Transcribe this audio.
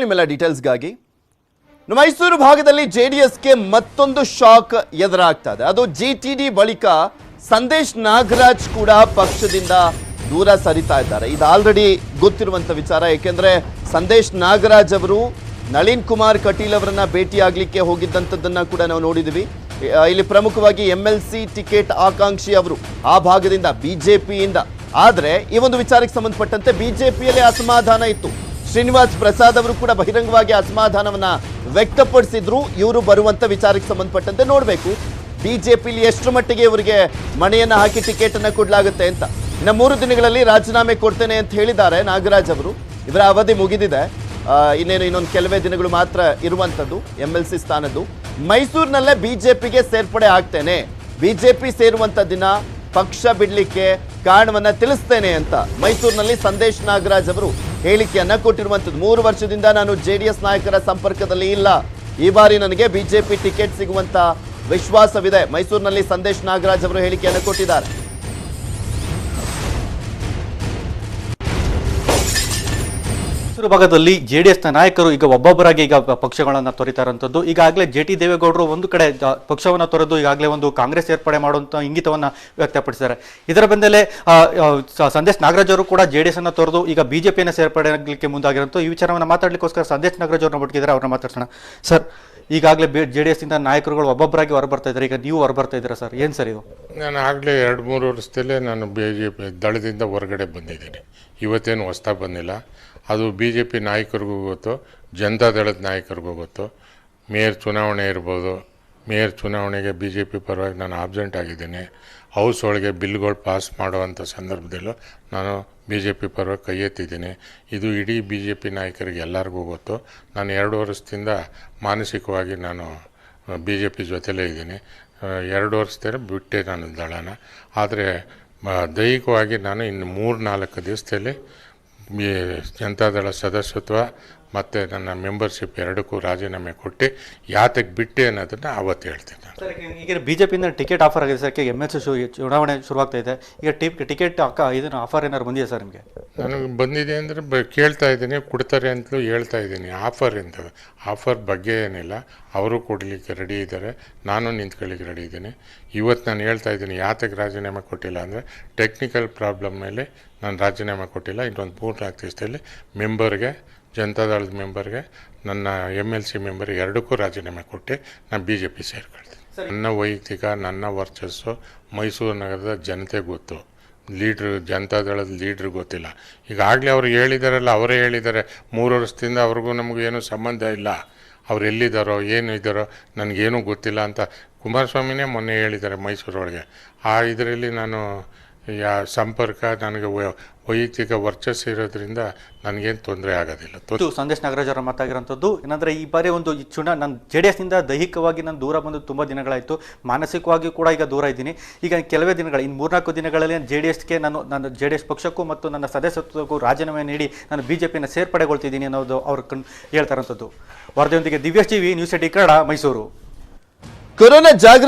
ನಿಮ್ಮೆಲ್ಲ ಡೀಟೇಲ್ಸ್ಗಾಗಿ. ಮೈಸೂರು ಭಾಗದಲ್ಲಿ ಜೆಡಿಎಸ್ಗೆ ಮತ್ತೊಂದು ಶಾಕ್ ಎದುರಾಗ್ತಾ ಇದೆ ಅದು ಜಿ ಟಿ ಡಿ ಬಳಿಕ ಸಂದೇಶ್ ನಾಗರಾಜ್ ಕೂಡ ಪಕ್ಷದಿಂದ ದೂರ ಸರಿತಾ ಇದ್ದಾರೆ. ಇದು ಆಲ್ರೆಡಿ ಗೊತ್ತಿರುವಂತ ವಿಚಾರ. ಏಕೆಂದ್ರೆ ಸಂದೇಶ್ ನಾಗರಾಜ್ ಅವರು ನಳಿನ್ ಕುಮಾರ್ ಕಟೀಲ್ ಅವರನ್ನ ಭೇಟಿಯಾಗಲಿಕ್ಕೆ ಹೋಗಿದ್ದಂಥದ್ದನ್ನ ಕೂಡ ನಾವು ನೋಡಿದ್ವಿ. ಇಲ್ಲಿ ಪ್ರಮುಖವಾಗಿ ಎಂ ಎಲ್ ಸಿ ಟಿಕೆಟ್ ಆಕಾಂಕ್ಷಿ ಅವರು ಆ ಭಾಗದಿಂದ ಬಿಜೆಪಿಯಿಂದ ಆದ್ರೆ ಈ ಒಂದು ವಿಚಾರಕ್ಕೆ ಸಂಬಂಧಪಟ್ಟಂತೆ ಬಿಜೆಪಿಯಲ್ಲಿ ಅಸಮಾಧಾನ ಇತ್ತು. ಶ್ರೀನಿವಾಸ್ ಪ್ರಸಾದ್ ಅವರು ಕೂಡ ಬಹಿರಂಗವಾಗಿ ಅಸಮಾಧಾನವನ್ನ ವ್ಯಕ್ತಪಡಿಸಿದ್ರು. ಇವರು ಬರುವಂತ ವಿಚಾರಕ್ಕೆ ಸಂಬಂಧಪಟ್ಟಂತೆ ನೋಡಬೇಕು. ಬಿಜೆಪಿಲಿ ಎಷ್ಟು ಮಟ್ಟಿಗೆ ಇವರಿಗೆ ಮಣೆಯನ್ನ ಹಾಕಿ ಟಿಕೆಟ್ ಅನ್ನ ಕೊಡಲಾಗುತ್ತೆ ಅಂತ. ಇನ್ನು ಮೂರು ದಿನಗಳಲ್ಲಿ ರಾಜೀನಾಮೆ ಕೊಡ್ತೇನೆ ಅಂತ ಹೇಳಿದ್ದಾರೆ ನಾಗರಾಜ್ ಅವರು. ಇವರ ಅವಧಿ ಮುಗಿದಿದೆ. ಇನ್ನೇನು ಇನ್ನೊಂದು ಕೆಲವೇ ದಿನಗಳು ಮಾತ್ರ ಇರುವಂತದ್ದು ಎಂ ಎಲ್ ಸಿ ಸ್ಥಾನದ್ದು. ಮೈಸೂರಿನಲ್ಲೇ ಬಿಜೆಪಿಗೆ ಸೇರ್ಪಡೆ ಆಗ್ತೇನೆ. ಬಿಜೆಪಿ ಸೇರುವಂತ ದಿನ ಪಕ್ಷ ಬಿಡ್ಲಿಕ್ಕೆ ಕಾರಣವನ್ನ ತಿಳಿಸ್ತೇನೆ ಅಂತ ಮೈಸೂರಿನಲ್ಲಿ ಸಂದೇಶ್ ನಾಗರಾಜ್ ಅವರು ಹೇಳಿಕೆಯನ್ನ ಕೊಟ್ಟಿರುವಂಥದ್ದು. ಮೂರು ವರ್ಷದಿಂದ ನಾನು ಜೆಡಿಎಸ್ ನಾಯಕರ ಸಂಪರ್ಕದಲ್ಲಿ ಇಲ್ಲ. ಈ ಬಾರಿ ನನಗೆ ಬಿಜೆಪಿ ಟಿಕೆಟ್ ಸಿಗುವಂತ ವಿಶ್ವಾಸವಿದೆ. ಮೈಸೂರಿನಲ್ಲಿ ಸಂದೇಶ್ ನಾಗರಾಜ್ ಅವರು ಹೇಳಿಕೆಯನ್ನು ಕೊಟ್ಟಿದ್ದಾರೆ. ಮೈಸೂರು ಭಾಗದಲ್ಲಿ ಜೆಡಿಎಸ್ನ ನಾಯಕರು ಈಗ ಒಬ್ಬೊಬ್ಬರಾಗಿ ಈಗ ಪಕ್ಷಗಳನ್ನ ತೊರಿತಾ ಇರುವಂತದ್ದು ಈಗಾಗಲೇ ಜೆ ಟಿ ದೇವೇಗೌಡರು ಒಂದು ಕಡೆ ಪಕ್ಷವನ್ನು ತೊರೆದು ಈಗಾಗಲೇ ಒಂದು ಕಾಂಗ್ರೆಸ್ ಸೇರ್ಪಡೆ ಮಾಡುವಂಥ ಇಂಗಿತವನ್ನು ವ್ಯಕ್ತಪಡಿಸಿದ್ದಾರೆ. ಇದರ ಬೆನ್ನಲ್ಲೇ ಸಂದೇಶ್ ನಾಗರಾಜ್ ಅವರು ಕೂಡ ಜೆಡಿಎಸ್ ಅನ್ನ ತೊರೆದು ಈಗ ಬಿಜೆಪಿಯನ್ನ ಸೇರ್ಪಡೆ ಆಗಲಿಕ್ಕೆ ಮುಂದಾಗಿರುವಂಥ ಈ ವಿಚಾರವನ್ನ ಮಾತಾಡಲಿಕ್ಕೋಸ್ಕರ ಸಂದೇಶ್ ನಾಗರಾಜ್ ಅವ್ರನ್ನ ಬಿಟ್ಟಿದ್ದಾರೆ ಅವ್ರನ್ನ ಮಾತಾಡ್ಸೋಣ. ಸರ್ ಈಗಾಗಲೇ ಜೆ ಡಿ ಎಸ್ ಇಂದ ನಾಯಕರುಗಳು ಒಬ್ಬೊಬ್ಬರಾಗಿ ಹೊರಬರ್ತಾ ಇದ್ದಾರೆ. ಈಗ ನೀವು ಹೊರಬರ್ತಾ ಇದ್ದೀರಾ ಸರ್? ಏನು ಸರ್ ಇದು? ನಾನು ಆಗಲೇ ಎರಡು, ಮೂರು ವರ್ಷದಲ್ಲೇ ನಾನು ಬಿ ಜೆ ಪಿ ದಳದಿಂದ ಹೊರಗಡೆ ಬಂದಿದ್ದೀನಿ. ಇವತ್ತೇನು ಹೊಸ್ತಾ ಬಂದಿಲ್ಲ. ಅದು ಬಿ ಜೆ ಪಿ ನಾಯಕರಿಗೂ ಗೊತ್ತು, ಜನತಾ ದಳದ ನಾಯಕರಿಗೂ ಗೊತ್ತು. ಮೇಯರ್ ಚುನಾವಣೆ ಇರ್ಬೋದು ಮೇಯರ್ ಚುನಾವಣೆಗೆ ಬಿ ಜೆ ಪಿ ಪರವಾಗಿ ನಾನು ಆಬ್ಸೆಂಟ್ ಆಗಿದ್ದೀನಿ. ಹೌಸ್ ಒಳಗೆ ಬಿಲ್ಗಳು ಪಾಸ್ ಮಾಡುವಂಥ ಸಂದರ್ಭದಲ್ಲೂ ನಾನು ಬಿ ಜೆ ಪಿ ಪರವಾಗಿ ಕೈ ಎತ್ತಿದ್ದೀನಿ. ಇದು ಇಡೀ ಬಿ ಜೆ ಪಿ ನಾಯಕರಿಗೆ ಎಲ್ಲರಿಗೂ ಗೊತ್ತು. ನಾನು ಎರಡು ವರ್ಷದಿಂದ ಮಾನಸಿಕವಾಗಿ ನಾನು ಬಿ ಜೆ ಪಿ ಜೊತೆಲೇ ಇದ್ದೀನಿ. ಎರಡು ವರ್ಷದಲ್ಲಿ ಬಿಟ್ಟೆ ನಾನು ದಳನ. ಆದರೆ ದೈಹಿಕವಾಗಿ ನಾನು ಇನ್ನು ಮೂರು ನಾಲ್ಕು ದಿವಸದಲ್ಲಿ ಜನತಾದಳ ಸದಸ್ಯತ್ವ ಮತ್ತು ನನ್ನ ಮೆಂಬರ್ಶಿಪ್ ಎರಡಕ್ಕೂ ರಾಜೀನಾಮೆ ಕೊಟ್ಟು ಯಾತಕ್ಕೆ ಬಿಟ್ಟೆ ಅನ್ನೋದನ್ನು ಅವತ್ತು ಹೇಳ್ತೀನಿ ನಾನು. ಸರ್ ಈಗ ಪಿಯಿಂದ ಟಿಕೆಟ್ ಆಫರ್ ಆಗಿದೆ ಸರ್. ಎಂ ಎಸ್ ಚುನಾವಣೆ ಶುರುವಾಗ್ತಾ ಇದೆ. ಈಗ ಟಿ ಟಿಕೆಟ್ ಅಕ್ಕ ಇದನ್ನು ಆಫರ್ ಏನಾದ್ರು ಬಂದಿದೆ ಸರ್ ನಿಮಗೆ? ನನಗೆ ಬಂದಿದೆ ಅಂದರೆ ಬ ಕೇಳ್ತಾ ಇದ್ದೀನಿ ಕೊಡ್ತಾರೆ ಅಂತಲೂ ಹೇಳ್ತಾ ಇದ್ದೀನಿ. ಆಫರ್ ಅಂತ ಆಫರ್ ಬಗ್ಗೆ ಏನಿಲ್ಲ. ಅವರು ಕೊಡಲಿಕ್ಕೆ ರೆಡಿ ಇದ್ದಾರೆ. ನಾನು ನಿಂತ್ಕೊಳ್ಳಿಕ್ಕೆ ರೆಡಿ ಇದ್ದೀನಿ. ಇವತ್ತು ನಾನು ಹೇಳ್ತಾ ಇದ್ದೀನಿ ಯಾತಕ್ಕೆ ರಾಜೀನಾಮೆ ಕೊಟ್ಟಿಲ್ಲ ಅಂದರೆ ಟೆಕ್ನಿಕಲ್ ಪ್ರಾಬ್ಲಮ್ ಮೇಲೆ ನಾನು ರಾಜೀನಾಮೆ ಕೊಟ್ಟಿಲ್ಲ. ಇನ್ನೊಂದು ಮೂರು ನಾಲ್ಕು ದಿವಸದಲ್ಲಿ ಮೆಂಬರ್ಗೆ ಜನತಾದಳದ ಮೆಂಬರ್ಗೆ ನನ್ನ ಎಂ ಎಲ್ ಸಿ ಮೆಂಬರ್ ಎರಡಕ್ಕೂ ರಾಜೀನಾಮೆ ಕೊಟ್ಟು ನಾನು ಬಿ ಜೆ ಪಿ ಸೇರ್ಕೊಳ್ತೀನಿ ನನ್ನ ವೈಯಕ್ತಿಕ ನನ್ನ ವರ್ಚಸ್ಸು ಮೈಸೂರು ನಗರದ ಜನತೆ ಗೊತ್ತು. ಲೀಡ್ರ್ ಜನತಾದಳದ ಲೀಡ್ರ್ ಗೊತ್ತಿಲ್ಲ. ಈಗಾಗಲೇ ಅವ್ರು ಹೇಳಿದಾರಲ್ಲ ಅವರೇ ಹೇಳಿದ್ದಾರೆ ಮೂರು ವರ್ಷದಿಂದ ಅವ್ರಿಗೂ ನಮಗೂ ಏನೂ ಸಂಬಂಧ ಇಲ್ಲ. ಅವ್ರು ಎಲ್ಲಿದ್ದಾರೋ ಏನು ಇದ್ದಾರೋ ನನಗೇನೂ ಗೊತ್ತಿಲ್ಲ ಅಂತ ಕುಮಾರಸ್ವಾಮಿನೇ ಮೊನ್ನೆ ಹೇಳಿದ್ದಾರೆ ಮೈಸೂರೊಳಗೆ. ಆ ಇದರಲ್ಲಿ ನಾನು ಯಾ ಸಂಪರ್ಕ ನನಗೆ ವೈ- ವೈಯಕ್ತಿಕ ವರ್ಚಸ್ ಇರೋದ್ರಿಂದ ನನಗೇನು ತೊಂದರೆ ಆಗೋದಿಲ್ಲ. ತೊಂದ್ರೆ ಇದು ಸಂದೇಶ್ ನಾಗರಾಜ್ ಅವರ ಮಾತಾಗಿರೋಂಥದ್ದು. ಏನಂದ್ರೆ ಈ ಬಾರಿ ಒಂದು ಈ ಚುನಾ ನಾನು ಜೆ ಡಿ ಎಸ್ನಿಂದ ದೈಹಿಕವಾಗಿ ನಾನು ದೂರ ಬಂದು ತುಂಬ ದಿನಗಳಾಯಿತು. ಮಾನಸಿಕವಾಗಿ ಕೂಡ ಈಗ ದೂರ ಇದ್ದೀನಿ. ಈಗ ಕೆಲವೇ ದಿನಗಳು ಇನ್ನು ಮೂರ್ನಾಲ್ಕು ದಿನಗಳಲ್ಲಿ ಜೆ ಡಿ ಎಸ್ಗೆ ನಾನು ನನ್ನ ಜೆ ಡಿ ಎಸ್ ಪಕ್ಷಕ್ಕೂ ಮತ್ತು ನನ್ನ ಸದಸ್ಯತ್ವಕ್ಕೂ ರಾಜೀನಾಮೆ ನೀಡಿ ನಾನು ಬಿ ಜೆ ಪಿನ ಸೇರ್ಪಡೆಗೊಳ್ತಿದ್ದೀನಿ ಅನ್ನೋದು ಅವ್ರು ಕಣ್ ಹೇಳ್ತಾ ಇರೋಂಥದ್ದು. ವರದಿಯೊಂದಿಗೆ V news AT Kannada Mysuru. Corona ಜಾಗೃತಿ